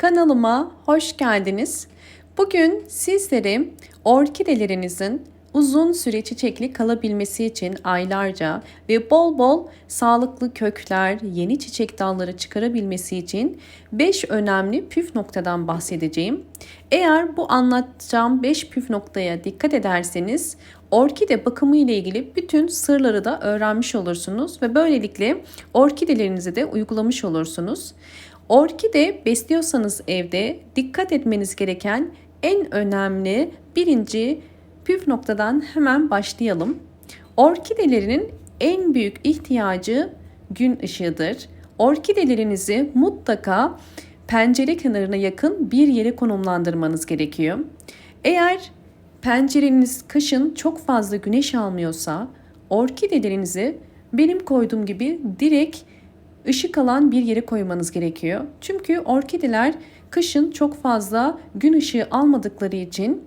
Kanalıma hoş geldiniz. Bugün sizlere orkidelerinizin uzun süre çiçekli kalabilmesi için aylarca ve bol bol sağlıklı kökler, yeni çiçek dalları çıkarabilmesi için 5 önemli püf noktadan bahsedeceğim. Eğer bu anlatacağım 5 püf noktaya dikkat ederseniz orkide bakımı ile ilgili bütün sırları da öğrenmiş olursunuz ve böylelikle orkidelerinizi de uygulamış olursunuz. Orkide besliyorsanız evde dikkat etmeniz gereken en önemli birinci püf noktadan hemen başlayalım. Orkidelerinin en büyük ihtiyacı gün ışığıdır. Orkidelerinizi mutlaka pencere kenarına yakın bir yere konumlandırmanız gerekiyor. Eğer pencereniz kışın çok fazla güneş almıyorsa orkidelerinizi benim koyduğum gibi direkt ışık alan bir yere koymanız gerekiyor. Çünkü orkideler kışın çok fazla gün ışığı almadıkları için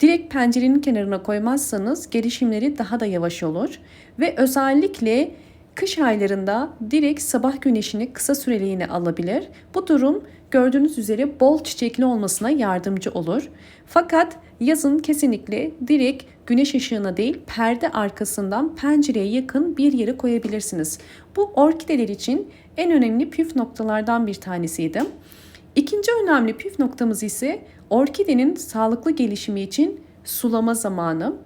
direkt pencerenin kenarına koymazsanız gelişimleri daha da yavaş olur ve özellikle kış aylarında direkt sabah güneşini kısa süreliğine alabilir. Bu durum gördüğünüz üzere bol çiçekli olmasına yardımcı olur. Fakat yazın kesinlikle direkt güneş ışığına değil perde arkasından pencereye yakın bir yere koyabilirsiniz. Bu orkideler için en önemli püf noktalardan bir tanesiydi. İkinci önemli püf noktamız ise orkidenin sağlıklı gelişimi için sulama zamanı.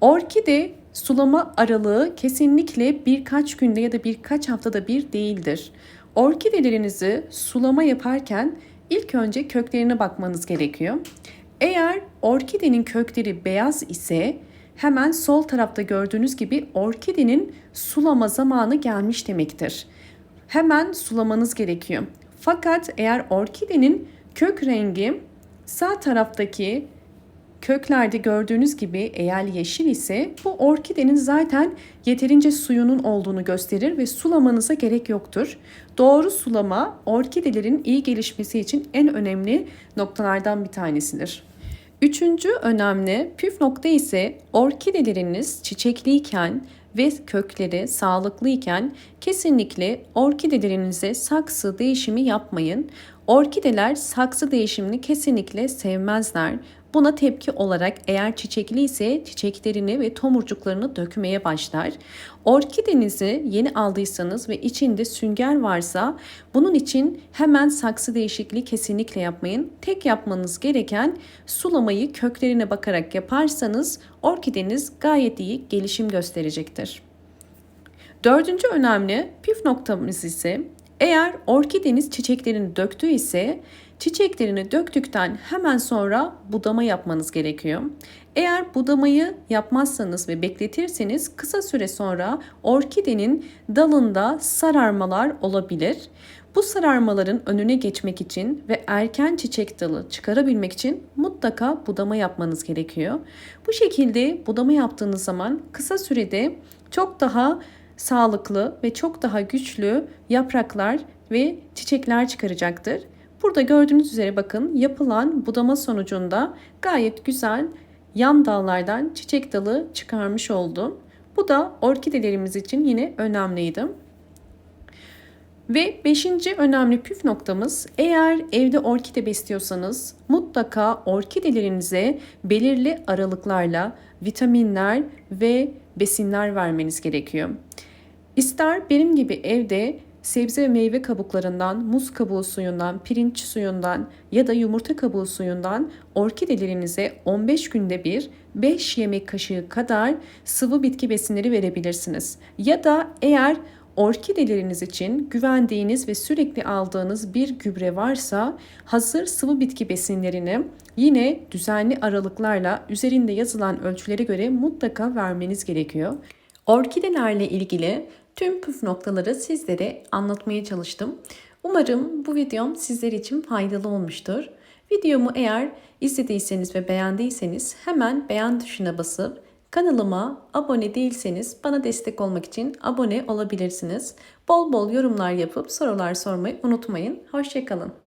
Orkide sulama aralığı kesinlikle birkaç günde ya da birkaç haftada bir değildir. Orkidelerinizi sulama yaparken ilk önce köklerine bakmanız gerekiyor. Eğer orkidenin kökleri beyaz ise hemen sol tarafta gördüğünüz gibi orkidenin sulama zamanı gelmiş demektir. Hemen sulamanız gerekiyor. Fakat eğer orkidenin kök rengi sağ taraftaki köklerde gördüğünüz gibi eğer yeşil ise bu orkidenin zaten yeterince suyunun olduğunu gösterir ve sulamanıza gerek yoktur. Doğru sulama orkidelerin iyi gelişmesi için en önemli noktalardan bir tanesidir. Üçüncü önemli püf nokta ise orkideleriniz çiçekliyken ve kökleri sağlıklıyken kesinlikle orkidelerinize saksı değişimi yapmayın. Orkideler saksı değişimini kesinlikle sevmezler. Buna tepki olarak eğer çiçekli ise çiçeklerini ve tomurcuklarını dökmeye başlar. Orkidenizi yeni aldıysanız ve içinde sünger varsa bunun için hemen saksı değişikliği kesinlikle yapmayın. Tek yapmanız gereken sulamayı köklerine bakarak yaparsanız orkideniz gayet iyi gelişim gösterecektir. Dördüncü önemli püf noktamız ise eğer orkideniz çiçeklerini döktü ise çiçeklerini döktükten hemen sonra budama yapmanız gerekiyor. Eğer budamayı yapmazsanız ve bekletirseniz kısa süre sonra orkidenin dalında sararmalar olabilir. Bu sararmaların önüne geçmek için ve erken çiçek dalı çıkarabilmek için mutlaka budama yapmanız gerekiyor. Bu şekilde budama yaptığınız zaman kısa sürede çok daha sağlıklı ve çok daha güçlü yapraklar ve çiçekler çıkaracaktır. Burada gördüğünüz üzere bakın yapılan budama sonucunda gayet güzel yan dallardan çiçek dalı çıkarmış oldum. Bu da orkidelerimiz için yine önemliydi. Ve beşinci önemli püf noktamız eğer evde orkide besliyorsanız mutlaka orkidelerinize belirli aralıklarla vitaminler ve besinler vermeniz gerekiyor. İster benim gibi evde sebze ve meyve kabuklarından, muz kabuğu suyundan, pirinç suyundan ya da yumurta kabuğu suyundan orkidelerinize 15 günde bir 5 yemek kaşığı kadar sıvı bitki besinleri verebilirsiniz. Ya da eğer orkideleriniz için güvendiğiniz ve sürekli aldığınız bir gübre varsa hazır sıvı bitki besinlerini yine düzenli aralıklarla üzerinde yazılan ölçülere göre mutlaka vermeniz gerekiyor. Orkidelerle ilgili tüm püf noktaları sizlere anlatmaya çalıştım. Umarım bu videom sizler için faydalı olmuştur. Videomu eğer izlediyseniz ve beğendiyseniz hemen beğen tuşuna basıp kanalıma abone değilseniz bana destek olmak için abone olabilirsiniz. Bol bol yorumlar yapıp sorular sormayı unutmayın. Hoşçakalın.